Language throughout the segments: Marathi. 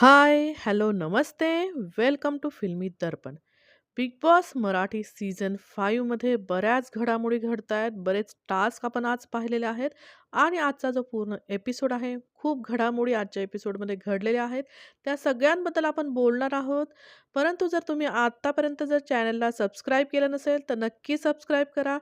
High, hello, Namaste. Welcome to Filmi Darpan. Bigg Boss Marathi season फाईव्हमध्ये बऱ्याच घडामोडी घडत आहेत बरेच टास्क आपण आज पाहिलेले आहेत आणि आजचा जो पूर्ण एपिसोड आहे, खूप घडामोडी आजच्या एपिसोडमध्ये घडलेल्या आहेत. त्या सगळ्यांबद्दल आपण बोलणार आहोत. परंतु जर तुम्ही आत्तापर्यंत जर चॅनलला सबस्क्राईब केलं नसेल, तर नक्की सबस्क्राईब करा.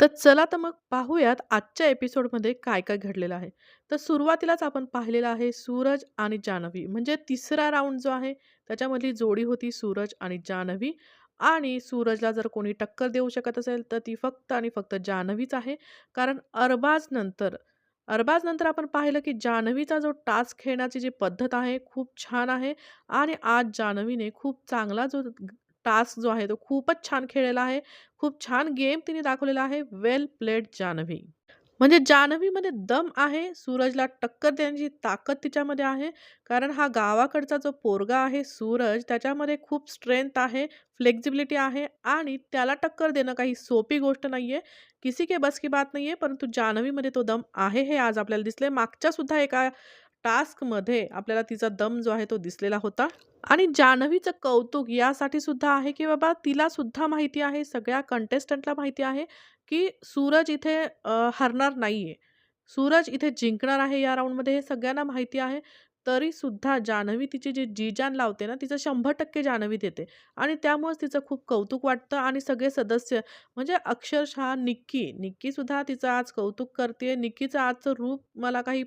तर चला तर मग पाहूयात आजच्या एपिसोडमध्ये काय-काय घडलेलं आहे. तर सुरुवातीलाच आपण पाहिलेलं आहे सूरज आणि जान्हवी म्हणजे तिसरा राऊंड जो आहे त्याच्यामधली जोडी होती सूरज आणि जान्हवी आणि सूरजला जर कोणी टक्कर देऊ शकत असेल तर ती फक्त आणि फक्त जान्हवीच आहे. कारण अरबाजनंतर अरबाजनंतर आपण पाहिलं की जान्हवीचा जो टास्क खेळण्याची जी पद्धत आहे खूप छान आहे आणि आज जान्हवीने खूप चांगला जो टास्क जो आहे तो खूपच छान खेळलेला आहे. खूप छान गेम तिने दाखवलेला आहे. Well played Janhavi. म्हणजे जान्हवीमध्ये दम आहे. सूरजला टक्कर देण्याची ताकद तिच्यामध्ये आहे. कारण हा गावाकडचा जो पोरगा आहे सूरज, त्याच्यामध्ये खूप स्ट्रेंथ आहे, फ्लेक्झिबिलिटी आहे आणि त्याला टक्कर देणं काही सोपी गोष्ट नाही आहे किसी के बस की बात नाही आहे परंतु जान्हवीमध्ये तो दम आहे हे आज आपल्याला दिसले मागच्या सुद्धा एका टास्कमध्ये आपल्याला तिचा दम जो आहे तो दिसलेला होता. आणि जान्हवीचं कौतुक यासाठी सुद्धा आहे, की बाबा तिला सुद्धा माहिती आहे, सगळ्या कंटेस्टंटला माहिती आहे, की सूरज इथे हरणार हरणार नाहीये. सूरज इथे जिंकणार आहे या राऊंडमध्ये हे सगळ्यांना माहिती आहे. तरीसुद्धा जान्हवी तिची जी जी-जान लावते ना, तिचं 100% जान्हवी देते आणि त्यामुळेच तिचं खूप कौतुक वाटतं आणि सगळे सदस्य म्हणजे अक्षरशः निक्की, निक्कीसुद्धा तिचं आज कौतुक करते. निक्कीचं आजचं रूप मला काही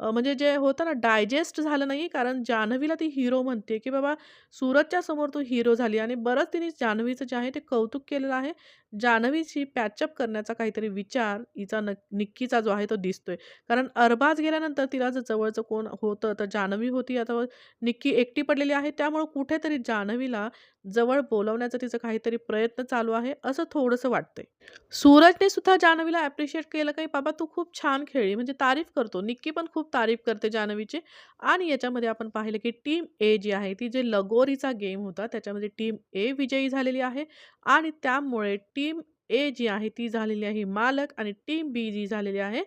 म्हणजे जे होतं ना डायजेस्ट झालं नाही कारण जान्हवीला ती हिरो म्हणते, की बाबा सूरजच्या समोर तू हिरो झाली आणि बरंच तिने जान्हवीचं जे आहे ते कौतुक केलेलं आहे. जान्हवीशी पॅचअप करण्याचा काहीतरी विचार हिचा न निक्कीचा जो आहे तो दिसतोय. कारण अरबाज गेल्यानंतर तिला जर जवळचं कोण होतं तर जान्हवी होती. आता निक्की एकटी पडलेली आहे. त्यामुळं कुठेतरी जान्हवीला जवळ बोलवण्याचा तिचा काहीतरी प्रयत्न चालू आहे, असं थोडंसं वाटतंय. सूरजने सुद्धा जान्हवीला ॲप्रिशिएट केलं, काही "बाबा तू खूप छान खेळली." म्हणजे तारीफ करतो. निक्की पण खूप तारीफ करते जान्हवीची आणि याच्यामध्ये आपण पाहिलं, की टीम ए जी आहे ती जे लगोरीचा गेम होता त्याच्यामध्ये टीम ए विजयी झालेली आहे आणि त्यामुळे टीम ए जी आहे ती झालेली आहे मालक आणि टीम बी जी झालेली आहे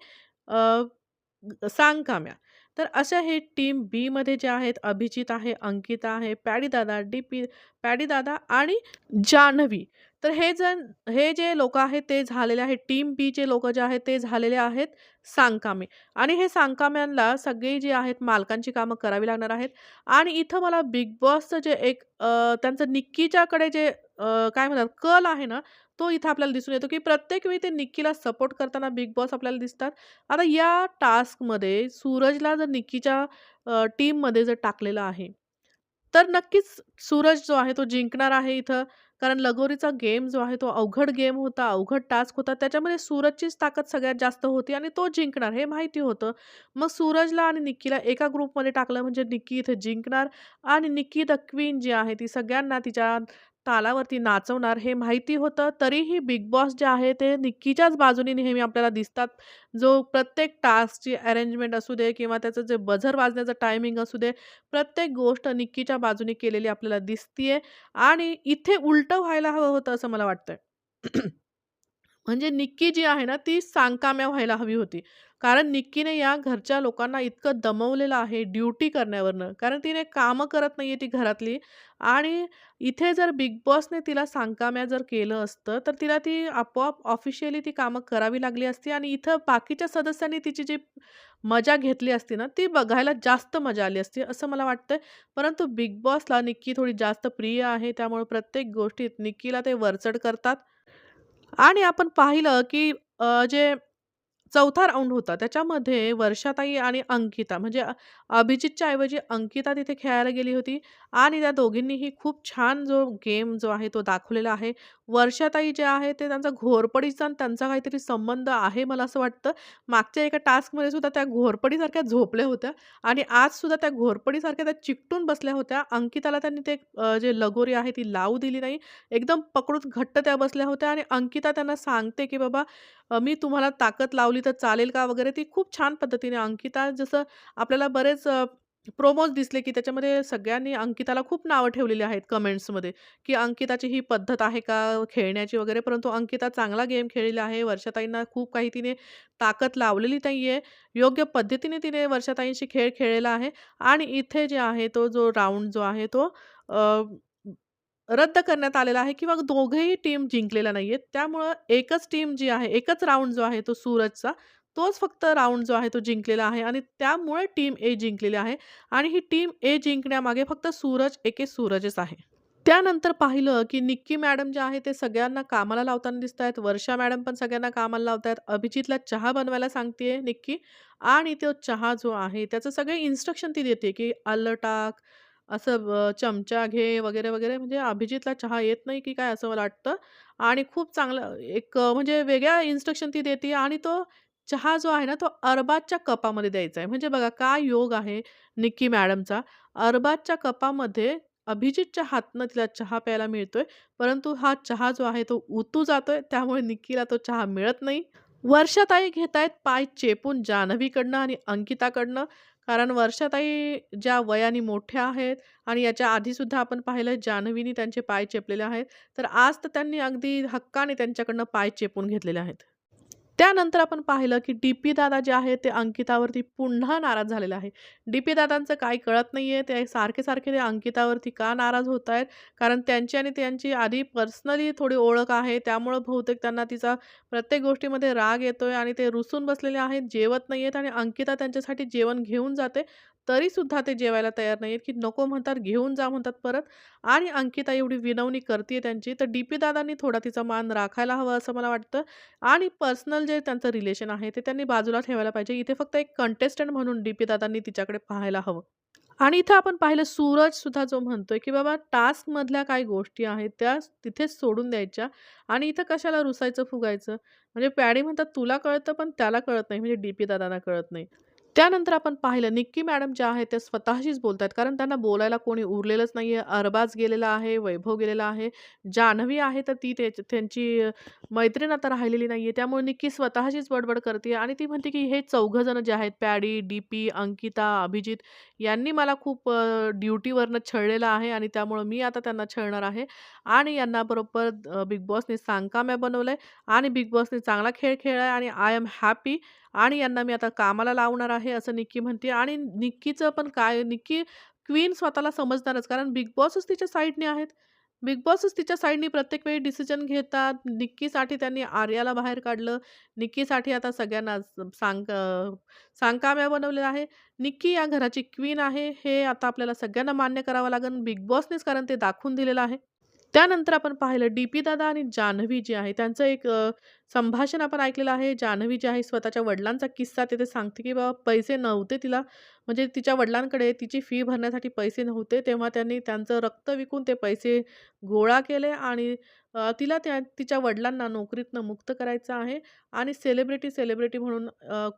सांगकाम्या. तर अशा हे टीम बीमध्ये जे आहेत अभिजित आहे, अंकिता आहे, पॅडीदादा, डी पी पॅडीदादा आणि जान्हवी. तर हे जण हे जे लोक आहेत ते झालेले आहेत टीम बीचे लोक जे आहेत ते झालेले आहेत सांगकामे आणि हे सांगकाम्यांना सगळी जे आहेत मालकांची कामं करावी लागणार आहेत आणि इथं मला बिग बॉसचं जे एक त्यांचं निक्कीच्याकडे जे काय म्हणतात कल आहे ना, तो इथं आपल्याला दिसून येतो, की प्रत्येक वेळी ते निक्कीला सपोर्ट करताना बिग बॉस आपल्याला दिसतात. आता या टास्कमध्ये सूरजला जर निक्कीच्या टीममध्ये जर टाकलेलं आहे, तर नक्कीच सूरज जो आहे तो जिंकणार आहे इथं. कारण लगोरीचा गेम जो आहे तो अवघड गेम होता, अवघड टास्क होता. त्याच्यामध्ये सूरजचीच ताकद सगळ्यात जास्त होती आणि तो जिंकणार हे माहिती होतं. मग सूरजला आणि निक्कीला एका ग्रुपमध्ये टाकलं म्हणजे निक्की इथे जिंकणार आणि निक्की द क्वीन जी आहे ती सगळ्यांना तिच्या तालावरती नाचवणार हे माहिती होतं. तरीही बिग बॉस जे आहे ते निक्कीच्याच बाजूने नेहमी आपल्याला दिसतात. जो प्रत्येक टास्कची अरेंजमेंट असू दे किंवा त्याचं जे बझर वाजण्याचं टायमिंग असू दे, प्रत्येक गोष्ट निक्कीच्या बाजूने केलेली आपल्याला दिसतीये आणि इथे उलटं व्हायला हवं होतं असं मला वाटतंय. म्हणजे निक्की जी आहे ना, ती सांगकाम्या व्हायला हवी होती. कारण निक्कीने या घरच्या लोकांना इतकं दमवलेलं आहे ड्युटी करण्यावरनं. कारण तिने कामं करत नाही आहे ती घरातली आणि इथे जर बिग बॉसने तिला सांगकाम्या जर केलं असतं, तर तिला ती आपोआप ऑफिशियली ती कामं करावी लागली असती आणि इथं बाकीच्या सदस्यांनी तिची जी मजा घेतली असती ना, ती बघायला जास्त मजा आली असती, असं मला वाटतं परंतु बिग बॉसला निक्की थोडी जास्त प्रिय आहे. त्यामुळे प्रत्येक गोष्टीत निक्कीला ते वरचढ करतात. आणि आपण पाहिलं, की जे चौथा राऊंड होता त्याच्यामध्ये वर्षाताई आणि अंकिता म्हणजे अभिजितच्या ऐवजी अंकिता तिथे खेळायला गेली होती आणि त्या दोघींनीही खूप छान जो गेम जो आहे तो दाखवलेला आहे. वर्षाताई जे आहे ते त्यांचा घोरपडीचा आणि त्यांचा काहीतरी संबंध आहे मला असं वाटतं. मागच्या एका टास्कमध्ये सुद्धा त्या घोरपडीसारख्या झोपल्या होत्या आणि आज सुद्धा त्या घोरपडीसारख्या त्या चिकटून बसल्या होत्या. अंकिताला त्यांनी ते जे लगोरी आहे ती लावू दिली नाही. एकदम पकडून घट्ट त्या बसल्या होत्या आणि अंकिता त्यांना सांगते, की "बाबा मी तुम्हाला ताकद लावली तर चालेल का?" वगैरे. ती खूप छान पद्धतीने अंकिता जसं आपल्याला बरेच प्रोमोज दिसले, की त्याच्यामध्ये सगळ्यांनी अंकिताला खूप नावं ठेवलेली आहेत कमेंट्समध्ये, की अंकिताची ही पद्धत आहे का खेळण्याची वगैरे. परंतु अंकिता चांगला गेम खेळलेला आहे. वर्षाताईंना खूप काही तिने ताकद लावलेली नाहीये. योग्य पद्धतीने तिने वर्षाताईंशी खेळ खेळलेला आहे आणि इथे जे आहे तो जो राऊंड जो आहे तो रद्द करण्यात आलेला आहे किंवा दोघंही टीम जिंकलेल्या नाहीयेत. त्यामुळं एकच टीम जी आहे, एकच राऊंड जो आहे तो सूरजचा, तोच फक्त राऊंड जो आहे तो जिंकलेला आहे आणि त्यामुळे टीम ए जिंकलेली आहे आणि ही टीम ए जिंकण्यामागे फक्त सूरज, एके सूरजच आहे. त्यानंतर पाहिलं, की निक्की मॅडम जे आहे ते सगळ्यांना कामाला लावताना दिसत आहेत वर्षा मॅडम पण सगळ्यांना कामाला लावतायत. अभिजितला चहा बनवायला सांगते निक्की आणि तो चहा जो आहे त्याचं सगळे इन्स्ट्रक्शन ती देते, की आलं टाक, असं अ, चमचा घे वगैरे, वगैरे. म्हणजे अभिजितला चहा येत नाही की काय असं मला वाटतं आणि खूप चांगलं एक अ, म्हणजे वेगळ्या इन्स्ट्रक्शन ती देते आणि तो चहा जो आहे ना, तो अरबाजच्या कपामध्ये द्यायचा आहे. म्हणजे बघा काय योग आहे निक्की मॅडमचा. अरबाजच्या कपामध्ये अभिजितच्या हातनं तिला चहा प्यायला मिळतोय. परंतु हा चहा जो आहे तो उतू जातोय. त्यामुळे निक्कीला तो चहा मिळत नाही. वर्षाताई घेतायत पाय चेपून जान्हवीकडनं आणि अंकिताकडनं. कारण वर्षाताई ज्या वयाने मोठ्या आहेत आणि याच्या आधीसुद्धा आपण पाहिलं जान्हवीनी त्यांचे पाय चेपलेले आहेत. तर आज तर त्यांनी अगदी हक्काने त्यांच्याकडनं पाय चेपून घेतलेले आहेत. त्यानंतर आपण पाहिलं, की डी-पी दादा जे आहे ते अंकितावरती पुन्हा नाराज झालेले आहे. डी-पी दादांचं काही कळत नाही आहे ते सारखे-सारखे ते अंकितावरती का नाराज होत आहेत कारण त्यांची आणि त्यांची आधी पर्सनली थोडी ओळख आहे. त्यामुळं बहुतेक त्यांना तिचा प्रत्येक गोष्टीमध्ये राग येतोय आणि ते रुसून बसलेले आहेत, जेवत नाही आहेत आणि अंकिता त्यांच्यासाठी जेवण घेऊन जाते. तरीसुद्धा ते जेवायला तयार नाही आहेत की नको म्हणतात, घेऊन जा म्हणतात परत आणि अंकिता एवढी विनवणी करते त्यांची. तर डी-पी दादांनी थोडा तिचा मान राखायला हवा असं मला वाटतं आणि पर्सनल जे त्यांचं रिलेशन आहे ते त्यांनी बाजूला ठेवायला पाहिजे. इथे फक्त एक कंटेस्टंट म्हणून डी-पी दादांनी तिच्याकडे पाहायला हवं. आणि इथं आपण पाहिलं सूरजसुद्धा जो म्हणतोय, की बाबा टास्कमधल्या काही गोष्टी आहेत त्या तिथेच सोडून द्यायच्या आणि इथं कशाला रुसायचं, फुगायचं. म्हणजे पॅडी म्हणतात, "तुला कळतं पण त्याला कळत नाही." म्हणजे डी-पी दादांना कळत नाही. त्यानंतर आपण पाहिलं निक्की मॅडम ज्या आहेत त्या स्वतःशीच बोलतायत. कारण त्यांना बोलायला कोणी उरलेलंच नाही आहे अरबाज गेलेला आहे, वैभव गेलेला आहे. जान्हवी आहे तर ती त्यांची मैत्रीण आता राहिलेली नाही आहे त्यामुळे निक्की स्वतःशीच बडबड करते आणि ती म्हणते, की हे चौघंजणं जे आहेत पॅडी, डी-पी, अंकिता, अभिजित यांनी मला खूप ड्युटीवरनं छळलेलं आहे आणि त्यामुळं मी आता त्यांना छळणार आहे. आणि यांना बरोबर बिग बॉसने सांकाम्या आहे आणि बिग बॉसने चांगला खेळ खेळला आहे आणि आय एम हॅपी आणि यांना मी आता कामाला लावणार आहे असं निक्की म्हणते आणि निक्कीचं पण काय निक्की क्वीन स्वतःला समजणारच कारण बिग बॉसच तिच्या साईडने आहेत. बिग बॉसच तिच्या साईडनी प्रत्येक वेळी डिसिजन घेतात. निक्कीसाठी त्यांनी आर्याला बाहेर काढलं. निक्कीसाठी आता सगळ्यांना सांग सांगकाम्या बनवलेलं आहे. निक्की या घराची क्वीन आहे. हे आता आपल्याला सगळ्यांना मान्य करावं लागेल. बिग बॉसनेच कारण ते दाखवून दिलेलं आहे. त्यानंतर आपण पाहिलं डी-पी दादा आणि जान्हवी जी आहे त्यांचं एक संभाषण आपण ऐकलेलं आहे. जान्हवी जी आहे स्वतःच्या वडिलांचा किस्सा तिथे सांगते, की बाबा पैसे नव्हते तिला म्हणजे तिच्या वडिलांकडे तिची फी भरण्यासाठी पैसे नव्हते. तेव्हा त्यांनी त्यांचं रक्त विकून ते पैसे गोळा केले आणि तिला त्या तिच्या वडिलांना नोकरीतनं मुक्त करायचं आहे आणि सेलिब्रिटी, सेलिब्रिटी म्हणून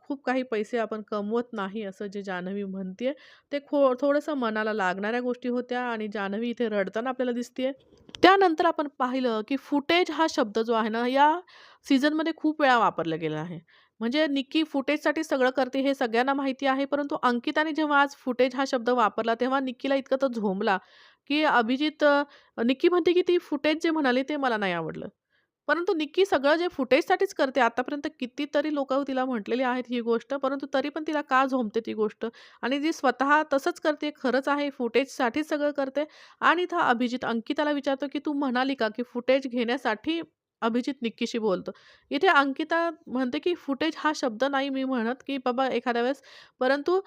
खूप काही पैसे आपण कमवत नाही असं जे जान्हवी म्हणतीये. ते खो थोडंसं मनाला लागणाऱ्या गोष्टी होत्या आणि जान्हवी इथे रडताना आपल्याला दिसते त्यानंतर आपण पाहिलं, की फुटेज हा शब्द जो आहे ना, या सीझनमध्ये खूप वेळा वापरला गेला आहे. म्हणजे निक्की फुटेजसाठी सगळं करते हे सगळ्यांना माहिती आहे. परंतु अंकिताने जेव्हा आज फुटेज हा शब्द वापरला, तेव्हा निक्कीला इतकं तर झोंबला, की अभिजित निक्की म्हणते, की ती फुटेज जे म्हणाली ते मला नाही आवडलं. परंतु निक्की सगळं जे फुटेजसाठीच करते. आतापर्यंत कितीतरी लोकं तिला म्हटलेली आहेत ही गोष्ट, परंतु तरी पण तिला का झोंबते ती गोष्ट आणि जी स्वतः तसंच करते, खरंच आहे फुटेजसाठीच सगळं करते आणि इथं अभिजित अंकिताला विचारतो, की "तू म्हणाली का, की फुटेज घेण्यासाठी अभिजित निक्कीशी बोलतो." इथे अंकिता म्हणते, की "फुटेज हा शब्द नाही मी म्हणत, की बाबा एखाद्या वेळेस परंतु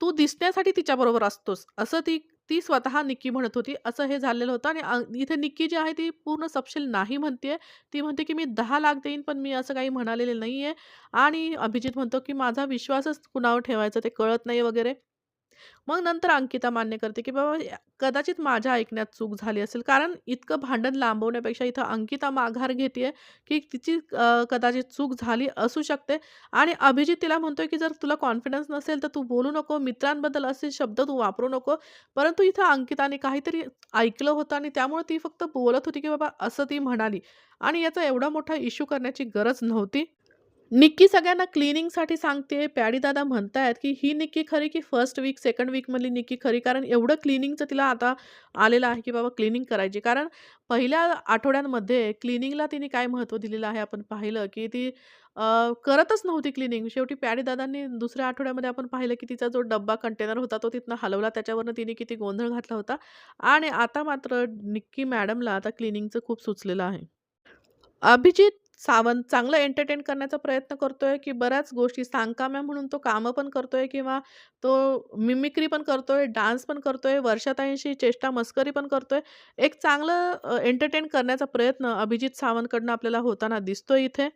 तू दिसण्यासाठी तिच्याबरोबर असतोस." असं ती ती स्वतः निक्की म्हणत होती. असं हे झालेलं होतं आणि इथे निक्की जी आहे ती पूर्ण सपशील नाही म्हणते ती म्हणते, की "मी दहा लाख देईन, पण मी असं काही म्हणालेले आहे आणि अभिजित म्हणतो, की "माझा विश्वासच कुणावर ठेवायचा ते कळत नाही" वगैरे. मग नंतर अंकिता मान्य करते, की बाबा कदाचित माझ्या ऐकण्यात चूक झाली असेल. कारण इतकं भांडण लांबवण्यापेक्षा इथं अंकिता माघार घेते की तिची कदाचित चूक झाली असू शकते आणि अभिजित तिला म्हणतोय, की "जर तुला कॉन्फिडन्स नसेल तर तू बोलू नको. मित्रांबद्दल असे शब्द तू वापरू नको." परंतु इथं अंकिताने काहीतरी ऐकलं होतं आणि त्यामुळे ती फक्त बोलत होती, की बाबा असं ती म्हणाली आणि याचा एवढा मोठा इश्यू करण्याची गरज नव्हती. निक्की सगळ्यांना क्लिनिंगसाठी सांगते. पॅडी दादा म्हणतायत, की ही निक्की खरी, की फर्स्ट वीक, सेकंड वीकमधली निक्की खरी? कारण एवढं क्लिनिंगचं तिला आता आलेलं आहे, की बाबा क्लिनिंग करायची. कारण पहिल्या आठवड्यांमध्ये क्लिनिंगला तिने काय महत्त्व दिलेलं आहे आपण पाहिलं, की ती करतच नव्हती क्लिनिंग शेवटी पॅडी दादांनी दुसऱ्या आठवड्यामध्ये आपण पाहिलं, की तिचा जो डब्बा कंटेनर होता तो तिथनं हलवला. त्याच्यावरनं तिने किती गोंधळ घातला होता आणि आता मात्र निक्की मॅडमला आता क्लिनिंगचं खूप सुचलेलं आहे. अभिजित सावंत चांगलं एंटरटेन करण्याचा प्रयत्न करतोय, की बऱ्याच गोष्टी सांगकाम्या म्हणून तो कामं पण करतोय किंवा तो मिमिक्री पण करतोय, डान्स पण करतोय, वर्षाताईंशी चेष्टा मस्करी पण करतोय. एक चांगलं एंटरटेन करण्याचा प्रयत्न अभिजित सावंतकडनं आपल्याला होताना दिसतोय इथे.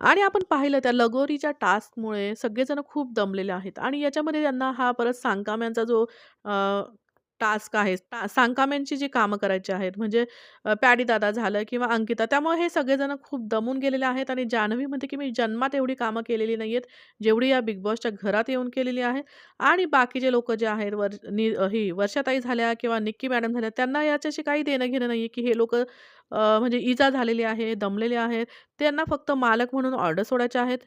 आणि आपण पाहिलं त्या लगोरीच्या टास्कमुळे सगळेजण खूप दमलेले आहेत आणि याच्यामध्ये त्यांना हा परत सांगकाम्यांचा जो टास्क आहे, टा सांकाम्यांची जी कामं करायची आहेत, म्हणजे पॅडीदादा पॅडी दादा झालं किंवा अंकिता. त्यामुळे हे सगळेजण खूप दमून गेलेले आहेत आणि जान्हवी म्हणते, की मी जन्मात एवढी कामं केलेली नाही आहेत जेवढी या बिग बॉसच्या घरात येऊन केलेली आहे. आणि बाकीचे लोक जे आहेत, वर नि ही वर्षाताई झाल्या किंवा निक्की मॅडम झाल्या, त्यांना याच्याशी काही देणं-घेणं नाही आहे की हे लोक म्हणजे इजा झालेली आहे, दमलेले आहेत. त्यांना फक्त मालक म्हणून ऑर्डर सोडायच्या आहेत.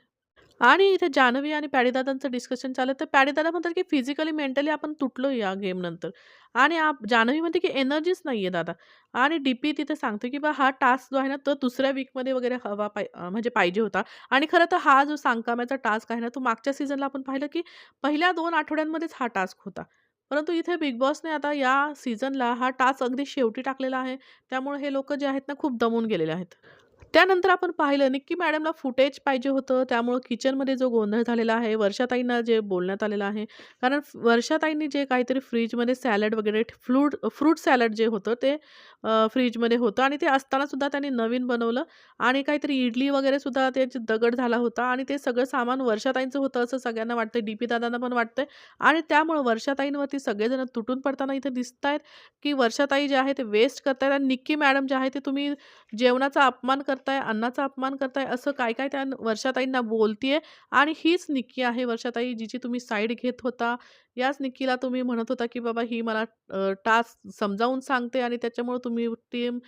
आणि इथे जान्हवी आणि पॅडीदादांचं डिस्कशन चाललं तर पॅडीदादा म्हणतात, की फिजिकली, मेंटली आपण तुटलो या गेमनंतर आणि आप जान्हवी म्हणते, की एनर्जीच नाही आहे दादा आणि डी-पी तिथे सांगतो, की बा हा टास्क जो आहे ना, तो दुसऱ्या वीकमध्ये वगैरे हवा पाय म्हणजे पाहिजे होता आणि खरं तर हा जो सांगकाम्याचा टास्क आहे ना, तो मागच्या सीझनला आपण पाहिलं, की पहिल्या दोन आठवड्यांमध्येच हा टास्क होता. परंतु इथे बिग बॉसने आता या सीझनला हा टास्क अगदी शेवटी टाकलेला आहे. त्यामुळे हे लोक जे आहेत ना, खूप दमून गेलेले आहेत. त्यानंतर आपण पाहिलं निक्की मॅडमला फुटेज पाहिजे होतं. त्यामुळं किचनमध्ये जो गोंधळ झालेला आहे, वर्षाताईंना जे बोलण्यात आलेलं आहे. कारण वर्षाताईंनी जे काहीतरी फ्रीजमध्ये सॅलड वगैरे फ्लूड फ्रूट सॅलड जे होतं ते फ्रीजमध्ये होतं आणि ते असतानासुद्धा त्यांनी नवीन बनवलं आणि काहीतरी इडली वगैरेसुद्धा त्याचे त्याची दगड झाला होता आणि ते सगळं सामान वर्षाताईंचं होतं असं सगळ्यांना वाटतं डी-पी दादांना पण वाटतंय आणि त्यामुळं वर्षाताईंवरती सगळेजण तुटून पडताना इथे दिसतायत, की वर्षाताई जे आहे ते वेस्ट करतायत आणि निक्की मॅडम जे आहे ते तुम्ही जेवणाचा अपमान करताय, अन्नाचा अपमान करताय, असं काय-काय त्या वर्षाताईंना बोलतीये आणि हीच निक्की आहे वर्षाताई जिची तुम्ही साईड घेत होता. याच निक्कीला तुम्ही म्हणत होता, की बाबा ही मला टास्क समजावून सांगते आणि त्याच्यामुळे तुम्ही टीम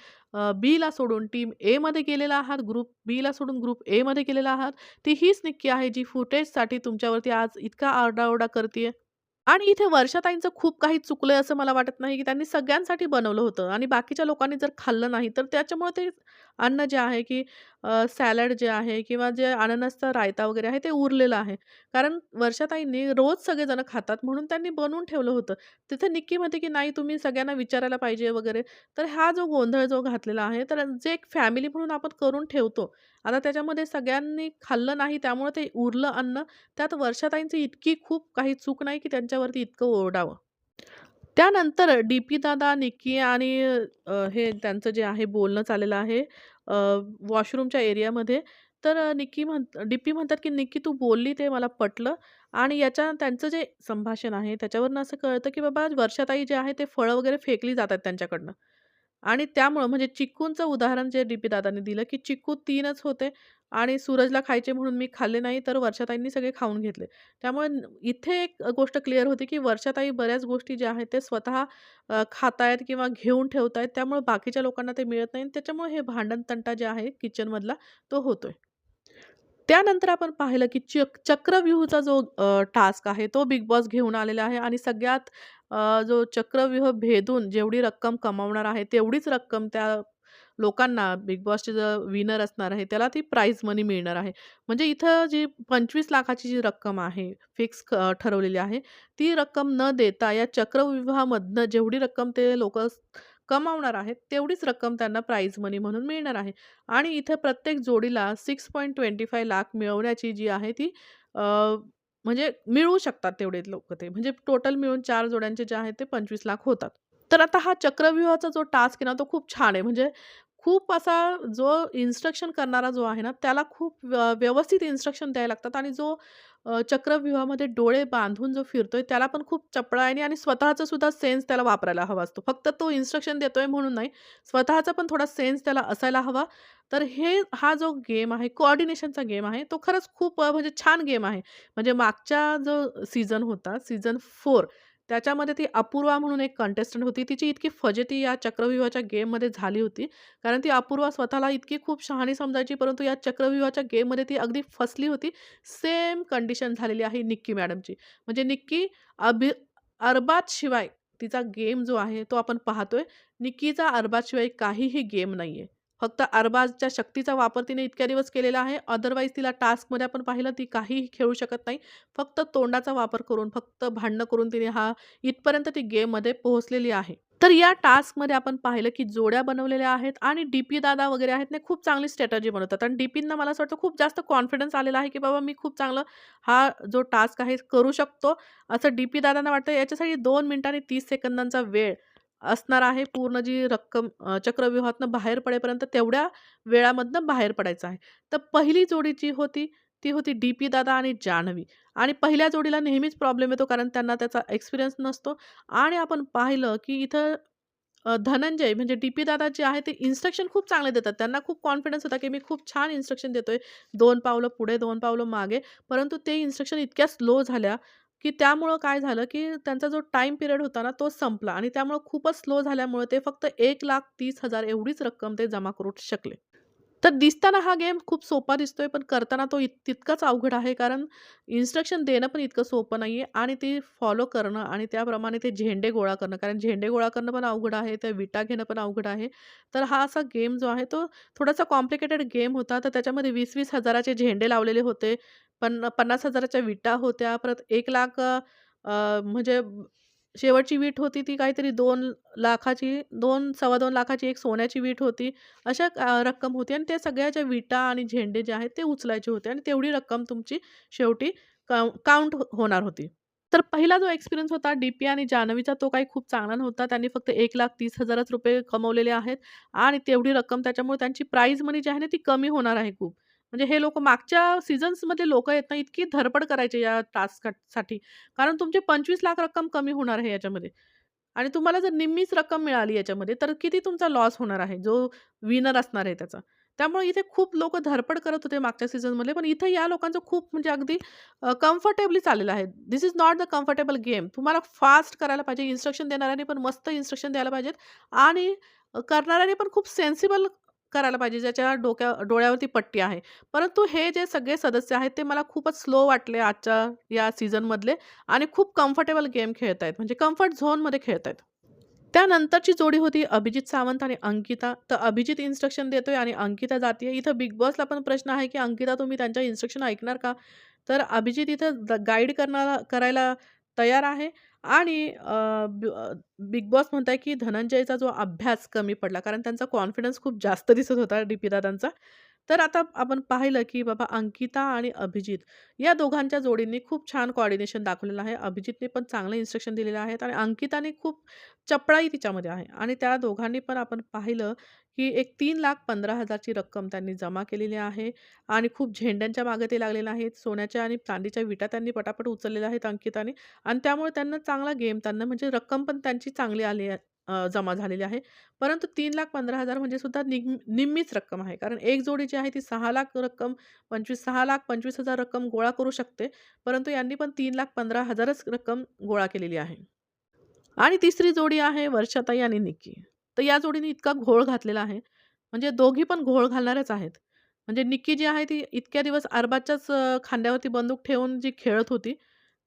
बीला सोडून टीम एमध्ये गेलेला आहात. ग्रुप बीला सोडून ग्रुप एमध्ये गेलेला आहात. ती हीच निक्की आहे जी फुटेजसाठी तुमच्यावरती आज इतका आरडाओरडा करते आणि इथे वर्षाताईंचं खूप काही चुकलंय असं मला वाटत नाही, की त्यांनी सगळ्यांसाठी बनवलं होतं आणि बाकीच्या लोकांनी जर खाल्लं नाही, तर त्याच्यामुळे ते अन्न जे आहे, की अ, सॅलड जे आहे किंवा जे अननसचा रायता वगैरे आहे, ते उरलेलं आहे. कारण वर्षाताईंनी रोज सगळेजण खातात म्हणून त्यांनी बनवून ठेवलं होतं. तिथे निक्की म्हणते, की नाही तुम्ही सगळ्यांना विचारायला पाहिजे वगैरे. तर हा जो गोंधळ जो घातलेला आहे, तर जे एक फॅमिली म्हणून आपण करून ठेवतो. आता त्याच्यामध्ये सगळ्यांनी खाल्लं नाही, त्यामुळे ते उरलं अन्न. त्यात वर्षाताईंची इतकी खूप काही चूक नाही, की त्यांच्या त्यांच्यावरती इतकं ओरडावं. त्यानंतर डी-पी दादा, निक्की आणि हे त्यांचं जे आहे बोलणं चाललेलं आहे वॉशरूमच्या एरियामध्ये. तर निक्की म्हण डी-पी म्हणतात, की "निक्की तू बोलली ते मला पटलं." आणि याच्या त्यांचं जे संभाषण आहे त्याच्यावरनं असं कळतं, की बाबा वर्षाताई जे आहे ते फळं वगैरे फेकली जातात त्यांच्याकडनं. आणि त्यामुळं म्हणजे चिक्कूंचं उदाहरण जे डी-पी दादांनी दिलं, की चिक्कू तीनच होते आणि सूरजला खायचे म्हणून मी खाल्ले नाही, तर वर्षाताईंनी सगळे खाऊन घेतले. त्यामुळे इथे एक गोष्ट क्लिअर होती की वर्षाताई बऱ्याच गोष्टी ज्या आहेत ते स्वतः खातायत किंवा घेऊन ठेवतायत. त्यामुळे बाकीच्या लोकांना ते मिळत नाही त्याच्यामुळे हे भांडण-तंटा जे आहे किचनमधला तो होतोय. त्यानंतर आपण पाहिलं, की चक चक्रव्यूहचा जो टास्क आहे तो बिग बॉस घेऊन आलेला आहे आणि सगळ्यात जो चक्रव्यूह भेदून जेवढी रक्कम कमावणार आहे, तेवढीच रक्कम त्या लोकांना बिग बॉसचे जो विनर असणार आहे, त्याला ती प्राईज मनी मिळणार आहे. म्हणजे इथं जी पंचवीस लाखाची जी रक्कम आहे, फिक्स क ठरवलेली आहे, ती रक्कम न देता या चक्रव्यूहामधनं जेवढी रक्कम ते लोकं कमावणार आहेत, तेवढीच रक्कम त्यांना प्राईज मनी म्हणून मिळणार आहे. आणि इथे प्रत्येक जोडीला 6.25 लाख मिळवण्याची जी आहे ती म्हणजे मिळवू शकतात तेवढे लोक ते. म्हणजे टोटल मिळून चार जोड्यांचे जे आहेत ते पंचवीस लाख होतात. तर आता हा चक्रव्यूहाचा जो टास्क आहे ना, तो खूप छान आहे. म्हणजे खूप असा जो इन्स्ट्रक्शन करणारा जो आहे ना, त्याला खूप व्यवस्थित इन्स्ट्रक्शन द्यायला लागतात आणि जो चक्रव्यूहामध्ये डोळे बांधून जो फिरतोय, त्याला पण खूप चपळायने आणि स्वतःचा सुद्धा सेन्स त्याला वापरायला हवा असतो. फक्त तो इन्स्ट्रक्शन देतोय म्हणून नाही, स्वतःचा पण थोडा सेन्स त्याला असायला हवा. तर हे हा जो गेम आहे, कोऑर्डिनेशनचा गेम आहे, तो खरंच खूप म्हणजे छान गेम आहे. म्हणजे मागच्या जो सीझन होता, सीझन फोर त्याच्यामध्ये ती अपूर्वा म्हणून एक कंटेस्टंट होती. तिची इतकी फजेती या चक्रव्यूहाच्या गेममध्ये झाली होती. कारण ती अपूर्वा स्वतःला इतकी खूप शहाणी समजायची, परंतु या चक्रव्यूहाच्या गेममध्ये ती अगदी फसली होती. सेम कंडिशन झालेली आहे निक्की मॅडमची. म्हणजे निक्की अभि अरबातशिवाय तिचा गेम जो आहे तो आपण पाहतोय. निक्कीचा अरबातशिवाय काहीही गेम नाही आहे फक्त अरबाजच्या शक्तीचा वापर तिने इतक्या दिवस केलेला आहे. अदरवाईज तिला टास्कमध्ये आपण पाहिलं ती काहीही खेळू शकत नाही. फक्त तोंडाचा वापर करून, फक्त भांडणं करून तिने हा इथपर्यंत ती गेममध्ये पोहोचलेली आहे. तर या टास्कमध्ये आपण पाहिलं की जोड्या बनवलेल्या आहेत आणि डी-पी दादा वगैरे आहेत ना, खूप चांगली स्ट्रॅटजी बनवतात आणि डी-पींना मला असं वाटतं खूप जास्त कॉन्फिडन्स आलेला आहे, की बाबा मी खूप चांगलं हा जो टास्क आहे करू शकतो. असं डी-पी दादांना वाटतं. याच्यासाठी दोन मिनिटं आणि 30 सेकंदांचा वेळ असणार आहे. पूर्ण जी रक्कम चक्रव्यूहातनं बाहेर पडेपर्यंत तेवढ्या वेळामधनं बाहेर पडायचं आहे. तर पहिली जोडी जी होती, ती होती डी-पी दादा आणि जान्हवी आणि पहिल्या जोडीला नेहमीच प्रॉब्लेम येतो कारण त्यांना त्याचा एक्सपिरियन्स नसतो आणि आपण पाहिलं की इथं धनंजय म्हणजे डी-पी दादा जे आहे ते इन्स्ट्रक्शन खूप चांगले देतात. त्यांना खूप कॉन्फिडन्स होता, की मी खूप छान इन्स्ट्रक्शन देतोय. दोन पावलं पुढे, दोन पावलं मागे. परंतु ते इन्स्ट्रक्शन इतक्या स्लो झाल्या, की त्यामुळं काय झालं, की त्यांचा जो टाईम पिरियड होता ना, तो संपला आणि त्यामुळं खूपच स्लो झाल्यामुळे ते फक्त 1,30,000 एवढीच रक्कम ते जमा करू शकले. तर दिसताना हा गेम खूप सोपा दिसतोय, पण करताना तो इत तितकाच अवघड आहे. कारण इन्स्ट्रक्शन देणं पण इतकं सोपं नाही आहे आणि ते फॉलो करणं आणि त्याप्रमाणे ते झेंडे गोळा करणं. कारण झेंडे गोळा करणं पण अवघड आहे, त्या विटा घेणं पण अवघड आहे. तर हा असा गेम जो आहे तो थोडासा कॉम्प्लिकेटेड गेम होता. तर त्याच्यामध्ये वीस वीस हजाराचे झेंडे लावलेले होते. पण पन्नास हजाराच्या विटा होत्या. परत 1,00,000 अ, अ, म्हणजे शेवटची वीट होती ती काहीतरी 2,00,000ची 2 सव्वा दोन लाखाची एक सोन्याची वीट होती. अशा अ, रक्कम होती आणि त्या सगळ्या ज्या विटा आणि झेंडे जे आहेत ते उचलायचे होते आणि तेवढी रक्कम तुमची शेवटी का काउंट हो-, होणार होती. तर पहिला जो एक्सपिरियन्स होता डी-पी आणि जान्हवीचा तो काही खूप चांगला नव्हता. त्यांनी फक्त 1,30,000च रुपये कमवलेले आहेत आणि तेवढी रक्कम त्याच्यामुळे त्यांची प्राईज मनी जी आहे ना ती कमी होणार आहे खूप. म्हणजे हे लोक मागच्या सीझन्समध्ये लोकं आहेत ना इतकी धरपड करायचे या टास्कसाठी कारण तुमची 25,00,000 रक्कम कमी होणार आहे याच्यामध्ये आणि तुम्हाला जर निम्मीच रक्कम मिळाली याच्यामध्ये, तर किती तुमचा लॉस होणार आहे, जो विनर असणार आहे त्याचा. त्यामुळे इथे खूप लोक धरपड करत होते मागच्या सीझनमध्ये, पण इथे या लोकांचं खूप म्हणजे अगदी कम्फर्टेबली चाललेलं आहे. This is not the comfortable game. तुम्हाला फास्ट करायला पाहिजे. इन्स्ट्रक्शन देणाऱ्याने पण मस्त इन्स्ट्रक्शन द्यायला पाहिजेत आणि करणाऱ्याने पण खूप सेन्सिबल करायला पाहिजे, ज्याच्या डोक्या डोळ्यावरती पट्टी आहे. परंतु हे जे सगळे सदस्य आहेत, ते मला खूपच स्लो वाटले आजच्या या सीझनमधले आणि खूप कम्फर्टेबल गेम खेळत आहेत म्हणजे कम्फर्ट झोनमध्ये खेळत आहेत त्यानंतरची जोडी होती अभिजित सावंत आणि अंकिता. तर अभिजित इन्स्ट्रक्शन देतोय आणि अंकिता जाते इथं बिग बॉसला पण प्रश्न आहे, की अंकिता तुम्ही त्यांच्या इन्स्ट्रक्शन ऐकणार का? तर अभिजित इथं द गाईड करणारा करायला तयार आहे आणि अ, ब अ, बिग बॉस म्हणताय, की धनंजयचा जो अभ्यास कमी पडला. कारण त्यांचा कॉन्फिडन्स खूप जास्त दिसत होता डी-पी दादांचा. तर आता आपण पाहिलं, की बाबा अंकिता आणि अभिजित या दोघांच्या जोडींनी खूप छान कोऑर्डिनेशन दाखवलेलं आहे. अभिजितने पण चांगले इन्स्ट्रक्शन दिलेले आहेत आणि अंकिताने खूप चपळाई तिच्यामध्ये आहे आणि त्या दोघांनी पण आपण पाहिलं, की एक तीन लाख पंधरा हजारची रक्कम त्यांनी जमा केलेली आहे आणि खूप झेंड्यांच्या मागे ते लागलेले आहेत. सोन्याच्या आणि चांदीच्या विटा त्यांनी पटापट उचललेल्या आहेत अंकिताने आणि त्यामुळे त्यांना चांगला गेम त्यांना म्हणजे रक्कम पण त्यांची चांगली आली आहे जमा झालेली आहे. परंतु 3,15,000 म्हणजे सुद्धा निम निम्मीच रक्कम आहे. कारण एक जोडी जी आहे ती सहा लाख रक्कम 25 6,25,000 रक्कम गोळा करू शकते. परंतु यांनी पण 3,15,000च रक्कम गोळा केलेली आहे. आणि तिसरी जोडी आहे वर्षाताई आणि निक्की. तर या जोडीने इतका घोळ घातलेला आहे. म्हणजे दोघी पण घोळ घालणाऱ्याच आहेत. म्हणजे निक्की जी आहे ती इतक्या दिवस अरबाजच्याच खांद्यावरती बंदूक ठेवून जी खेळत होती,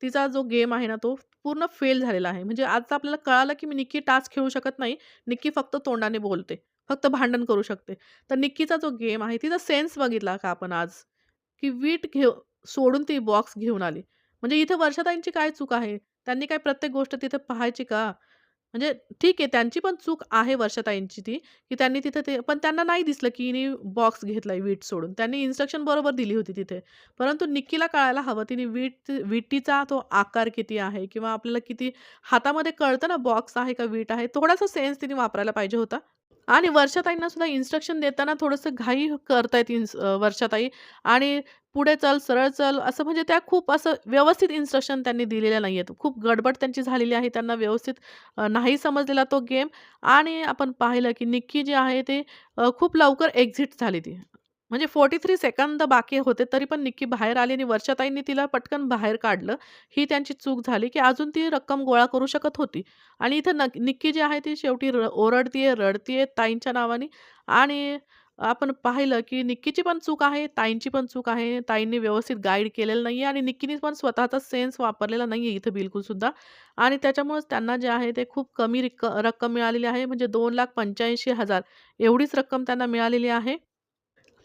तिचा जो गेम आहे ना तो पूर्ण फेल झालेला आहे. म्हणजे आज आपल्याला कळालं, की मी निक्की टास्क खेळू शकत नाही. निक्की फक्त तोंडाने बोलते. फक्त भांडण करू शकते. तर निक्कीचा जो गेम आहे तिचा सेन्स बघितला का आपण आज? की वीट घेऊ सोडून ती बॉक्स घेऊन आली. म्हणजे इथे वर्षाताईंची काय चूक आहे? त्यांनी काय प्रत्येक गोष्ट तिथे पाहायची का? म्हणजे ठीक आहे त्यांची पण चूक आहे वर्षाताईंची ती, की त्यांनी तिथे ते पण त्यांना नाही दिसलं, की हिने बॉक्स घेतलाय वीट सोडून. त्यांनी इन्स्ट्रक्शन बरोबर दिली होती तिथे. परंतु निक्कीला कळायला हवं तिने वीट विटीचा तो आकार किती आहे किंवा आपल्याला किती हातामध्ये कळतं ना बॉक्स आहे का वीट आहे. थोडासा सेन्स तिने वापरायला पाहिजे होता. आणि वर्षाताईंना सुद्धा इन्स्ट्रक्शन देताना थोडंसं घाई करतायत इन्स वर्षाताई आणि पुढे चल, सरळ चल असं म्हणजे त्या खूप असं व्यवस्थित इन्स्ट्रक्शन त्यांनी दिलेल्या आहेत खूप गडबड त्यांची झालेली आहे. त्यांना व्यवस्थित नाही समजलेला तो गेम आणि आपण पाहिलं, की निक्की जी आहे ते खूप लवकर एक्झिट झाली ती. म्हणजे 43 सेकंद बाकी होते, तरी पण निक्की बाहेर आली आणि वर्षाताईंनी तिला पटकन बाहेर काढलं. ही त्यांची चूक झाली, की अजून ती रक्कम गोळा करू शकत होती. आणि इथं नक् निक्की जी आहे ती शेवटी र ओरडतीये, रडतीये ताईंच्या नावाने आणि आपण पाहिलं, की निक्कीची पण चूक आहे, ताईंची पण चूक आहे. ताईंनी व्यवस्थित गाईड केलेलं नाहीये आणि निक्कीने पण स्वतःचा सेन्स वापरलेला नाही आहे इथं बिलकुलसुद्धा आणि त्याच्यामुळेच त्यांना जे आहे ते खूप कमी रिक रक्कम मिळालेली आहे. म्हणजे 2,85,000 एवढीच रक्कम त्यांना मिळालेली आहे.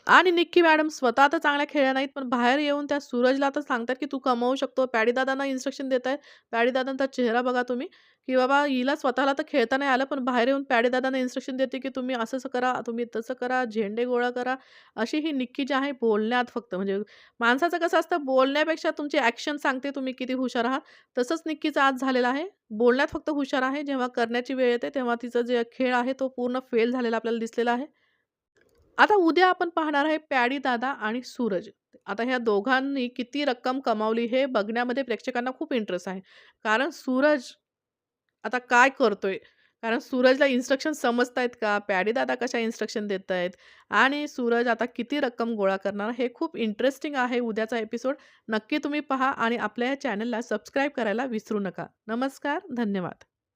आणि निक्की मॅडम स्वतः तर चांगल्या खेळल्या नाहीत, पण बाहेर येऊन त्या सूरजला तर सांगतात, की "तू कमवू शकतो." पॅडीदादांना इन्स्ट्रक्शन देत आहेत. पॅडीदादांचा चेहरा बघा तुम्ही, की बाबा हिला स्वतःला तर खेळता नाही आलं, पण बाहेर येऊन पॅडीदादांना इन्स्ट्रक्शन देते, की "तुम्ही असं-असं करा, तुम्ही तसं करा, झेंडे गोळा करा." अशी ही निक्की जी आहे बोलण्यात फक्त म्हणजे माणसाचं कसं असतं बोलण्यापेक्षा तुमची ॲक्शन सांगते तुम्ही किती हुशार आहात. तसंच निक्कीचं आज झालेलं आहे. बोलण्यात फक्त हुशार आहे. जेव्हा करण्याची वेळ येते, तेव्हा तिचं जे खेळ आहे तो पूर्ण फेल झालेला आपल्याला दिसलेला आहे. आता उद्या आपण पाहणार आहे पॅडी दादा आणि सूरज. आता ह्या दोघांनी किती रक्कम कमावली हे बघण्यामध्ये प्रेक्षकांना खूप इंटरेस्ट आहे. कारण सूरज आता काय करतोय? कारण सूरजला इन्स्ट्रक्शन आहेत का? पॅडी दादा कशा इन्स्ट्रक्शन देत आहेत आणि सूरज आता किती रक्कम गोळा करणार? हे खूप इंटरेस्टिंग आहे उद्याचा एपिसोड. नक्की तुम्ही पहा आणि आपल्या या चॅनलला सबस्क्राईब करायला विसरू नका. नमस्कार, धन्यवाद.